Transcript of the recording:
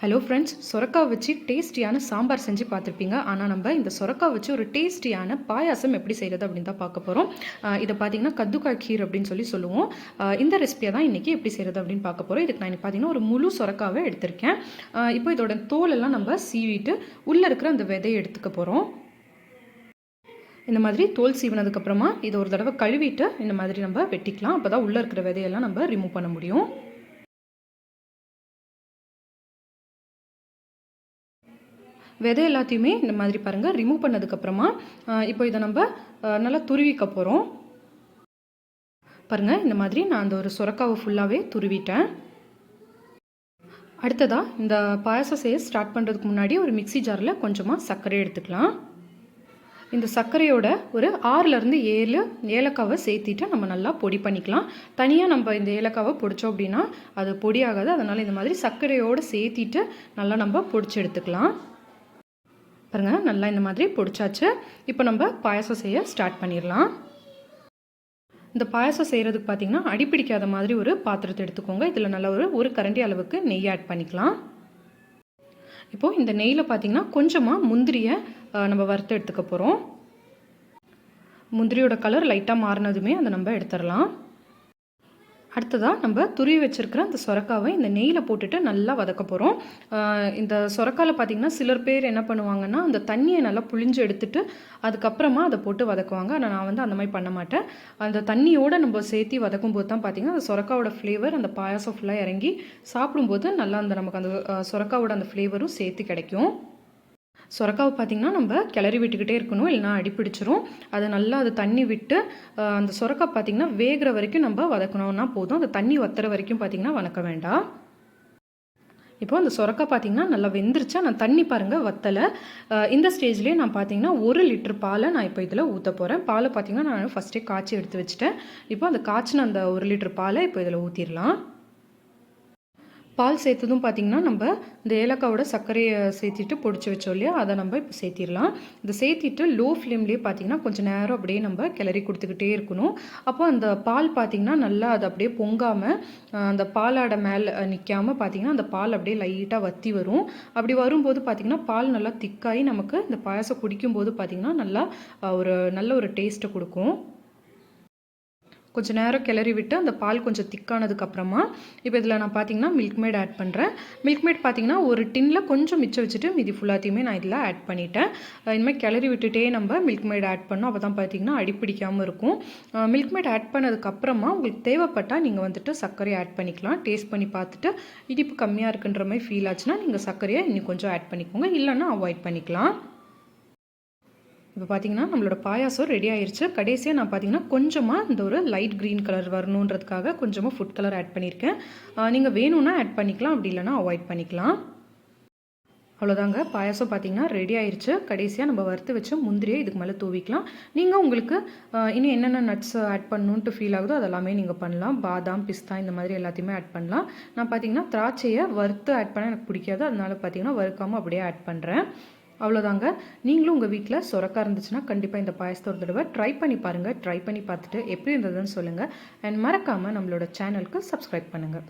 Hello friends சொரக்காய் வச்சு டேஸ்டியான சாம்பார் செஞ்சு பார்த்துருப்பீங்க. ஆனால் நம்ம இந்த சொரக்காய் வச்சு ஒரு டேஸ்டியான பாயாசம் எப்படி செய்கிறது அப்படின்னு தான் பார்க்க போகிறோம் இதை பார்த்தீங்கன்னா கத்துக்காய் கீர் அப்படின்னு சொல்லி சொல்லுவோம். இந்த ரெசிபியை தான் இன்றைக்கி எப்படி செய்கிறது அப்படின்னு பார்க்க போகிறோம் இதுக்கு நான் பார்த்தீங்கன்னா ஒரு முழு சொரக்காவை எடுத்திருக்கேன். இப்போ இதோட தோலெல்லாம் நம்ம சீவிட்டு உள்ளே இருக்கிற அந்த விதையை எடுத்துக்க போகிறோம் இந்த மாதிரி தோல் சீவினதுக்கப்புறமா இதை ஒரு தடவை கழுவிட்டு இந்த மாதிரி நம்ம வெட்டிக்கலாம். அப்போ தான் உள்ளே இருக்கிற விதையெல்லாம் நம்ம ரிமூவ் பண்ண முடியும். விதை எல்லாத்தையுமே இந்த மாதிரி பாருங்கள் ரிமூவ் பண்ணதுக்கப்புறமா இப்போ இதை நம்ம நல்லா துருவிக்க போகிறோம் பாருங்கள் இந்த மாதிரி நான் அந்த ஒரு சுரக்காவை ஃபுல்லாகவே துருவிட்டேன். அடுத்ததாக இந்த பாயசம் செய்ய ஸ்டார்ட் பண்ணுறதுக்கு முன்னாடி ஒரு மிக்ஸி ஜாரில் கொஞ்சமாக சர்க்கரை எடுத்துக்கலாம். இந்த சர்க்கரையோட ஒரு ஆறுலேருந்து ஏழு ஏலக்காவை சேர்த்திட்டு நம்ம நல்லா பொடி பண்ணிக்கலாம். தனியாக நம்ம இந்த ஏலக்காவை பிடிச்சோம் அப்படின்னா அது பொடி ஆகாது. அதனால் இந்த மாதிரி சர்க்கரையோடு சேர்த்திட்டு நல்லா நம்ம பொடிச்சு எடுத்துக்கலாம். பாருங்கள் நல்லா இந்த மாதிரி பிடிச்சாச்சு. இப்போ நம்ம பாயாசம் செய்ய ஸ்டார்ட் பண்ணிடலாம். இந்த பாயாசம் செய்கிறதுக்கு பார்த்தீங்கன்னா அடிப்பிடிக்காத மாதிரி ஒரு பாத்திரத்தை எடுத்துக்கோங்க. இதில் நல்ல ஒரு ஒரு கரண்டி அளவுக்கு நெய் ஆட் பண்ணிக்கலாம். இப்போது இந்த நெய்யில் பார்த்தீங்கன்னா கொஞ்சமாக முந்திரியை நம்ம வறுத்து எடுத்துக்க போகிறோம் முந்திரியோட கலர் லைட்டாக மாறினதுமே அதை நம்ம எடுத்துடலாம். அடுத்ததாக நம்ம துருவி வச்சுருக்கிற அந்த சொரக்காவை இந்த நெய்யில் போட்டுட்டு நல்லா வதக்க போகிறோம் இந்த சொரக்காவில் பார்த்தீங்கன்னா சிலர் பேர் என்ன பண்ணுவாங்கன்னா அந்த தண்ணியை நல்லா புழிஞ்சு எடுத்துட்டு அதுக்கப்புறமா அதை போட்டு வதக்குவாங்க. ஆனால் நான் வந்து அந்த மாதிரி பண்ண மாட்டேன். அந்த தண்ணியோடு நம்ம சேர்த்து வதக்கும் போது தான் பார்த்தீங்கன்னா அந்த சொரக்காவோட ஃப்ளேவர் அந்த பாயாசம் ஃபுல்லாக இறங்கி சாப்பிடும்போது நல்லா அந்த நமக்கு அந்த சொரக்காவோட அந்த ஃப்ளேவரும் சேர்த்து கிடைக்கும். சொரக்காவை பார்த்திங்கன்னா நம்ம கிளறி விட்டுக்கிட்டே இருக்கணும் இல்லைனா அடிப்பிடிச்சிரும். அதை நல்லா அது தண்ணி விட்டு அந்த சொரக்காய் பார்த்திங்கன்னா வேகிற வரைக்கும் நம்ம வதக்கணும்னா போதும். அந்த தண்ணி வத்துற வரைக்கும் பார்த்திங்கன்னா வதக்க வேண்டாம். இப்போ அந்த சொரக்காய் பார்த்திங்கன்னா நல்லா வெந்துருச்சா? நான் தண்ணி பாருங்கள் வத்தலை. இந்த ஸ்டேஜ்லேயே நான் பார்த்தீங்கன்னா ஒரு லிட்டர் பாலை நான் இப்போ இதில் ஊற்ற போகிறேன் பாலை பார்த்திங்கன்னா நான் ஃபஸ்ட்டே காய்ச்சி எடுத்து வச்சுட்டேன். இப்போ அந்த காய்ச்சின அந்த ஒரு லிட்டர் பாலை இப்போ இதில் ஊற்றிடலாம் பால் சேர்த்ததும் பார்த்திங்கன்னா நம்ம இந்த ஏலக்காவோட சர்க்கரையை சேர்த்திட்டு பொடிச்சு வச்சோம் இல்லையா? அதை நம்ம இப்போ சேர்த்திடலாம். இதை சேர்த்திட்டு லோ ஃப்ளேம்லேயே பார்த்திங்கன்னா கொஞ்சம் நேரம் அப்படியே நம்ம கிளறி கொடுத்துக்கிட்டே இருக்கணும். அப்போ அந்த பால் பார்த்திங்கன்னா நல்லா அது அப்படியே பொங்காமல் அந்த பாலாடை மேலே நிற்காமல் பார்த்திங்கன்னா அந்த பால் அப்படியே லைட்டாக வத்தி வரும். அப்படி வரும்போது பார்த்திங்கன்னா பால் நல்லா திக்காகி நமக்கு இந்த பாயாசம் குடிக்கும்போது பார்த்திங்கன்னா நல்லா ஒரு நல்ல ஒரு டேஸ்ட்டை கொடுக்கும். கொஞ்சம் நேரம் கிளறி விட்டு அந்த பால் கொஞ்சம் திக்கானதுக்கு அப்புறமா இப்போ இதில் நான் பார்த்தீங்கன்னா மில்க் மேட் ஆட் பண்ணுறேன் மில்க் மேட் பார்த்தீங்கன்னா ஒரு டின்னில் கொஞ்சம் மிச்சம் வச்சுட்டு மீதி ஃபுல்லாத்தையுமே நான் இதில் ஆட் பண்ணிட்டேன். இனிமேல் கிளறி விட்டுட்டே நம்ம மில்க் மேட் ஆட் பண்ணோம். அப்போ தான் பார்த்தீங்கன்னா அடிப்பிடிக்காமல் இருக்கும். மில்க் மேட் ஆட் பண்ணதுக்கப்புறமா உங்களுக்கு தேவைப்பட்டால் நீங்கள் வந்துட்டு சர்க்கரையை ஆட் பண்ணிக்கலாம். டேஸ்ட் பண்ணி பார்த்துட்டு இடிப்பு கம்மியாக இருக்குன்ற மாதிரி ஃபீல் ஆச்சுன்னா நீங்கள் சர்க்கரையை இன்னும் கொஞ்சம் ஆட் பண்ணிக்கோங்க. இல்லைன்னா அவாய்ட் பண்ணிக்கலாம். இப்போ பார்த்தீங்கன்னா நம்மளோட பாயாசம் ரெடி ஆயிடுச்சு கடைசியாக நான் பார்த்தீங்கன்னா கொஞ்சமாக இந்த ஒரு லைட் க்ரீன் கலர் வரணுன்றதுக்காக கொஞ்சமாக ஃபுட் கலர் ஆட் பண்ணியிருக்கேன். நீங்கள் வேணும்னா ஆட் பண்ணிக்கலாம் அப்படி இல்லைன்னா அவாய்ட் பண்ணிக்கலாம். அவ்வளோதாங்க. பாயாசம் பார்த்தீங்கன்னா ரெடி ஆயிடுச்சு கடைசியாக நம்ம வறுத்து வச்சு முந்திரியை இதுக்கு மேலே தூவிக்கலாம். நீங்கள் உங்களுக்கு இன்னும் என்னென்ன நட்ஸ் ஆட் பண்ணணுன்ட்டு ஃபீல் ஆகுதோ அதெல்லாமே நீங்கள் பண்ணலாம். பாதாம் பிஸ்தா இந்த மாதிரி எல்லாத்தையுமே ஆட் பண்ணலாம். நான் பார்த்தீங்கன்னா திராட்சையை வறுத்து ஆட் பண்ண எனக்கு பிடிக்காது. அதனால பார்த்தீங்கன்னா வறுக்காமல் அப்படியே ஆட் பண்ணுறேன் அவ்வளோதாங்க நீங்களும் உங்கள் வீட்டில் சொரக்கா இருந்துச்சுன்னா கண்டிப்பாக இந்த பாயசத்தை ஒரு தடவை ட்ரை பண்ணி பாருங்கள் ட்ரை பண்ணி பார்த்துட்டு எப்படி இருந்ததுன்னு சொல்லுங்கள் அண்ட் மறக்காமல் நம்மளோட சேனலுக்கு சப்ஸ்கிரைப் பண்ணுங்கள்